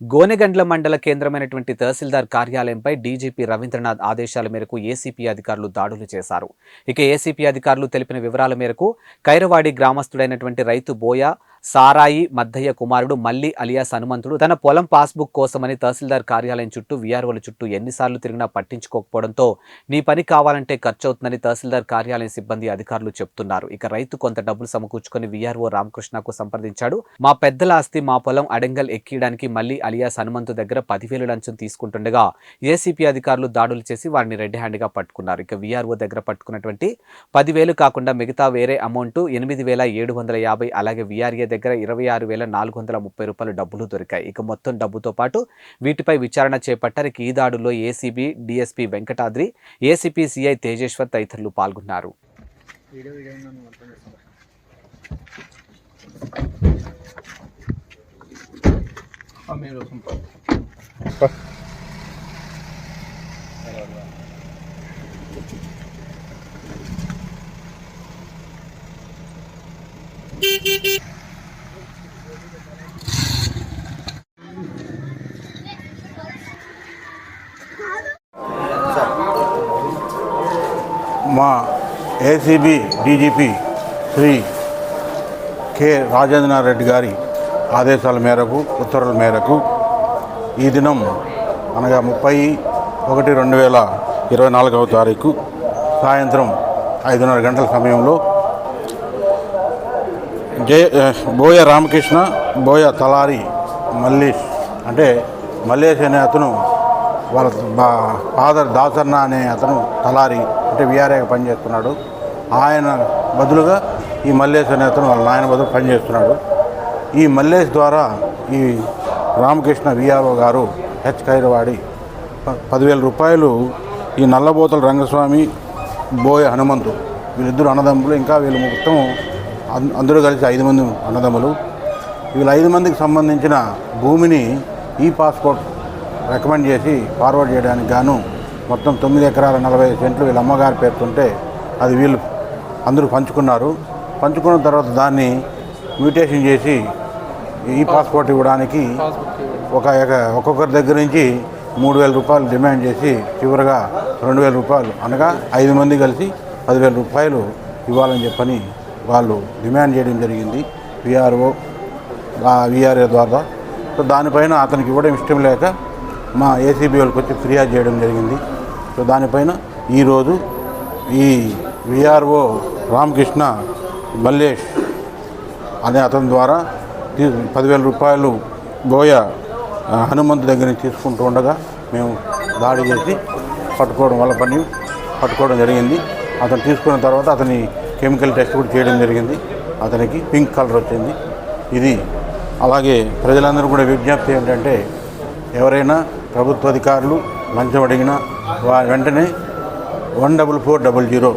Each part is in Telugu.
గోనెగండ్ల మండల కేంద్రమైనటువంటి తహసీల్దార్ కార్యాలయంపై డీజీపీ రవీంద్రనాథ్ ఆదేశాల మేరకు ఏసీపీ అధికారులు దాడులు చేశారు. ఇక ఏసీపీ అధికారులు తెలిపిన వివరాల మేరకు కైరవాడి గ్రామస్తుడైనటువంటి రైతు బోయ సారాయి మద్దయ్య కుమారుడు మల్లి అలియాస్ హనుమంతుడు తన పొలం పాస్బుక్ కోసమని తహసీల్దార్ కార్యాలయం చుట్టూ వీఆర్ఓల చుట్టూ ఎన్నిసార్లు తిరిగినా పట్టించుకోకపోవడంతో నీ పని కావాలంటే ఖర్చు అవుతుందని తహసీల్దార్ కార్యాలయం సిబ్బంది అధికారులు చెప్తున్నారు. ఇక రైతు కొంత డబ్బులు సమకూర్చుకొని వీఆర్ఓ రామకృష్ణకు సంప్రదించాడు. మా పెద్దల ఆస్తి మా పొలం అడంగల్ ఎక్కియడానికి మళ్ళీ అలియాస్ హనుమంతు దగ్గర పదివేలు లంచం తీసుకుంటుండగా ఏసీపీ అధికారులు దాడులు చేసి వారిని రెడ్ హ్యాండ్గా పట్టుకున్నారు. ఇక వీఆర్ఓ దగ్గర పట్టుకున్నటువంటి పదివేలు కాకుండా మిగతా వేరే అమౌంట్ ఎనిమిది వేల ఏడు వందల యాభై అలాగే వీఆర్ఏ దగ్గర ఇరవై ఆరు వేల నాలుగు వందల ముప్పై రూపాయలు డబ్బులు దొరికాయి. ఇక మొత్తం డబ్బుతో పాటు వీటిపై విచారణ చేపట్టారు ఈ దాడుల్లో ACB DSP Venkatadri ACP CI Tejeshwar తదితరులు పాల్గొన్నారు. మా ACB DGP Shri K Rajendranath Reddy గారి ఆదేశాల మేరకు ఉత్తర్వుల మేరకు ఈ దినం అనగా ముప్పై ఒకటి రెండు వేల ఇరవై నాలుగవ తారీఖు సాయంత్రం ఐదున్నర గంటల సమయంలో జయ బోయ రామకృష్ణ బోయ తలారి మల్లేష్ అంటే మల్లేష్ అనే అతను వాళ్ళ ఫాదర్ దాసన్న అనే అతను తలారి అంటే విఆర్ఏగా పనిచేస్తున్నాడు ఆయన బదులుగా ఈ మల్లేష్ అనే అతను వాళ్ళ నాయన బదులు పనిచేస్తున్నాడు ఈ మల్లేష్ ద్వారా ఈ రామకృష్ణ విఆర్ఓ గారు హెచ్ కైరవాడి ప- పదివేల రూపాయలు ఈ నల్లబోతల రంగస్వామి బోయ హనుమంతు వీళ్ళిద్దరు అన్నదమ్ములు ఇంకా వీళ్ళు మొత్తం అందరూ కలిసి ఐదు మంది అన్నదమ్ములు. వీళ్ళ ఐదు మందికి సంబంధించిన భూమిని ఈ పాస్పోర్ట్ రికమెండ్ చేసి ఫార్వర్డ్ చేయడానికి గాను మొత్తం తొమ్మిది ఎకరాల నలభై సెంట్లు వీళ్ళ అమ్మగారి పేరుతుంటే అది వీళ్ళు అందరూ పంచుకున్నారు. పంచుకున్న తర్వాత దాన్ని మ్యూటేషన్ చేసి ఈ పాస్పోర్ట్ ఇవ్వడానికి ఒక ఎక- ఒక్కొక్కరి దగ్గర నుంచి మూడు వేల రూపాయలు డిమాండ్ చేసి చివరిగా రెండు వేల రూపాయలు అనగా ఐదు మంది కలిసి పదివేల రూపాయలు ఇవ్వాలని చెప్పని వాళ్ళు డిమాండ్ చేయడం జరిగింది విఆర్ఓ విఆర్ఏ ద్వారా. సో దానిపైన అతనికి ఇవ్వడం ఇష్టం లేక మా ఏసీబీ వాళ్ళకి వచ్చి ఫిర్యాదు చేయడం జరిగింది. సో దానిపైన ఈరోజు ఈ విఆర్ఓ రామకృష్ణ మల్లేష్ అనే అతని ద్వారా పదివేల రూపాయలు బోయ హనుమంతు దగ్గర నుంచి తీసుకుంటూ ఉండగా మేము దాడి చేసి పట్టుకోవడం వల్ల పని పట్టుకోవడం జరిగింది. అతను తీసుకున్న తర్వాత అతని కెమికల్ టెస్ట్ కూడా చేయడం జరిగింది. అతనికి పింక్ కలర్ వచ్చింది. ఇది అలాగే ప్రజలందరూ కూడా విజ్ఞప్తి ఏంటంటే ఎవరైనా ప్రభుత్వ అధికారులు లంచం అడిగినా వెంటనే one double four double zero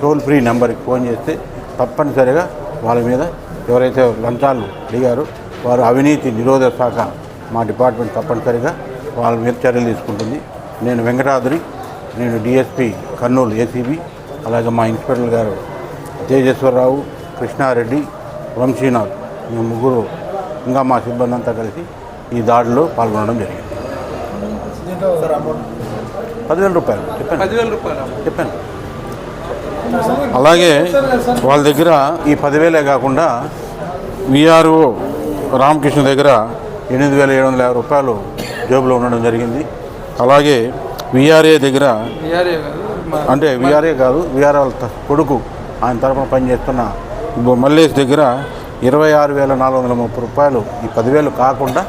toll free నెంబర్కి ఫోన్ చేస్తే తప్పనిసరిగా వాళ్ళ మీద ఎవరైతే లంచాలు అడిగారో వారు అవినీతి నిరోధక శాఖ మా డిపార్ట్మెంట్ తప్పనిసరిగా వాళ్ళ మీద చర్యలు తీసుకుంటుంది. నేను వెంకటాద్రి నేను డిఎస్పి కర్నూలు ఏసీబీ అలాగే మా ఇన్స్పెక్టర్ గారు తేజేశ్వరరావు కృష్ణారెడ్డి వంశీనాథ్ మేము ముగ్గురు ఇంకా మా సిబ్బంది అంతా కలిసి ఈ దాడిలో పాల్గొనడం జరిగింది. పదివేల రూపాయలు. చెప్పాను చెప్పాను అలాగే వాళ్ళ దగ్గర ఈ పదివేలే కాకుండా విఆర్ఓ రామకృష్ణ దగ్గర ఎనిమిది వేల ఏడు వందల యాభై రూపాయలు జేబులో ఉండడం జరిగింది. అలాగే విఆర్ఏ దగ్గర అంటే విఆర్ఏ కాదు విఆర్ఏ వాళ్ళ కొడుకు ఆయన తరఫున పనిచేస్తున్న మల్లేష్ దగ్గర ఇరవై ఆరు వేల నాలుగు వందల ముప్పై రూపాయలు ఈ పదివేలు కాకుండా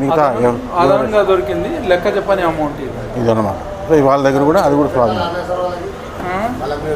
మిగతా దొరికింది లెక్క చెప్పని అమౌంట్ ఇది. ఇదన్నమాట. సో వాళ్ళ దగ్గర కూడా అది కూడా స్వాధీనం